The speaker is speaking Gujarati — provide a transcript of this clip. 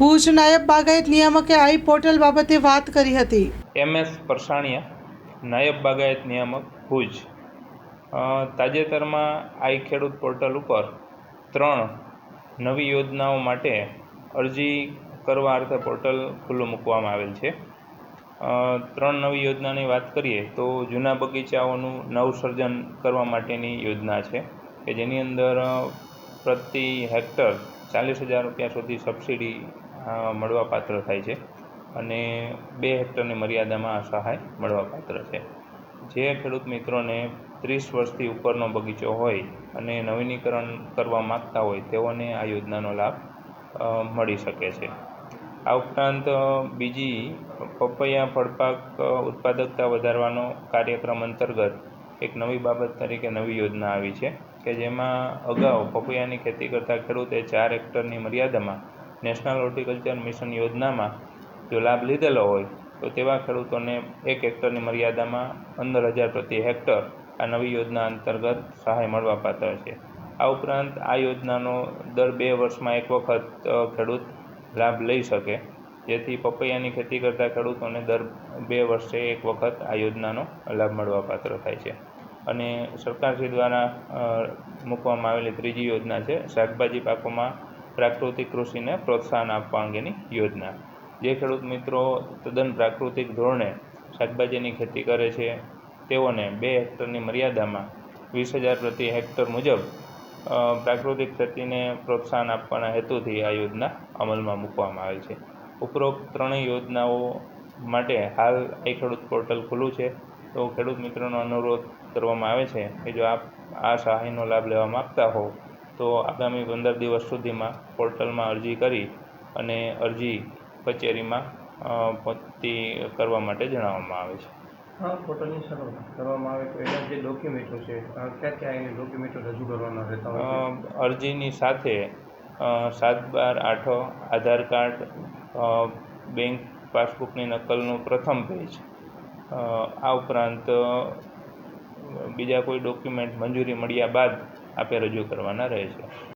ભુજ નાયબ બાગાયત નિયામકે આઈ પોર્ટલ બાબતે વાત કરી હતી. એમ એસ પરસાણીયા, નાયબ બાગાયત નિયામક, ભુજ. તાજેતરમાં આઈ ખેડૂત પોર્ટલ ઉપર ત્રણ નવી યોજનાઓ માટે અરજી કરવા અર્થે પોર્ટલ ખુલ્લું મૂકવામાં આવેલ છે. ત્રણ નવી યોજનાની વાત કરીએ તો જૂના બગીચાઓનું નવસર્જન કરવા માટેની યોજના છે કે જેની અંદર પ્રતિ હેક્ટર ચાલીસ હજાર રૂપિયા સુધી સબસિડી મળવાપાત્ર થાય છે અને બે હેક્ટરની મર્યાદામાં આ સહાય મળવાપાત્ર છે. જે ખેડૂત મિત્રોને ત્રીસ વર્ષથી ઉપરનો બગીચો હોય અને નવીનીકરણ કરવા માગતા હોય તેઓને આ યોજનાનો લાભ મળી શકે છે. આ ઉપરાંત બીજી પપૈયા ફળપાક ઉત્પાદકતા વધારવાનો કાર્યક્રમ અંતર્ગત એક નવી બાબત તરીકે નવી યોજના આવી છે કે જેમાં અગાઉ પપૈયાની ખેતી કરતા ખેડૂતે ચાર હેક્ટરની મર્યાદામાં નેશનલ હોર્ટિકલ્ચર મિશન યોજનામાં જો લાભ લીધેલો હોય, તો તેવા ખેડૂતોને એક હેક્ટરની મર્યાદામાં પંદર હજાર પ્રતિ હેક્ટર આ નવી યોજના અંતર્ગત સહાય મળવાપાત્ર છે. આ ઉપરાંત આ યોજનાનો દર બે વર્ષમાં એક વખત ખેડૂત લાભ લઈ શકે, જેથી પપૈયાની ખેતી કરતા ખેડૂતોને દર બે વર્ષે એક વખત આ યોજનાનો લાભ મળવાપાત્ર થાય છે. અને સરકારશ્રી દ્વારા મૂકવામાં આવેલી ત્રીજી યોજના છે, શાકભાજી પાકોમાં પ્રાકૃતિક કૃષિને પ્રોત્સાહન આપવા અંગેની યોજના. જે ખેડૂત મિત્રો તદ્દન પ્રાકૃતિક ધોરણે શાકભાજીની ખેતી કરે છે, તેઓને બે હેક્ટરની મર્યાદામાં વીસ હજાર પ્રતિ હેક્ટર મુજબ પ્રાકૃતિક ખેતીને પ્રોત્સાહન આપવાના હેતુથી આ યોજના અમલમાં મૂકવામાં આવે છે. ઉપરોક્ત ત્રણેય યોજનાઓ માટે હાલ એ ખેડૂત પોર્ટલ ખુલ્લું છે. તો ખેડૂત મિત્રોનો અનુરોધ કરવામાં આવે છે કે જો આપ આ સહાયનો લાભ લેવા માગતા હો તો આગામી પંદર દિવસ સુધીમાં પોર્ટલમાં અરજી કરી અને અરજી કચેરીમાં પહોંચતી કરવા માટે જણાવવામાં આવે છે. હા પોર્ટલની શરૂઆત કરવામાં આવે તો એના જે ડોક્યુમેન્ટો છે ક્યાં ક્યાં એને ડોક્યુમેન્ટો રજૂ કરવાના રહેતા અરજીની સાથે સાત બાર આઠો આધાર કાર્ડ બેંક પાસબુકની નકલનું પ્રથમ પેજ આ ઉપરાંત બીજા કોઈ ડોક્યુમેન્ટ મંજૂરી મળ્યા બાદ આપે રજૂ કરવાના રહે છે.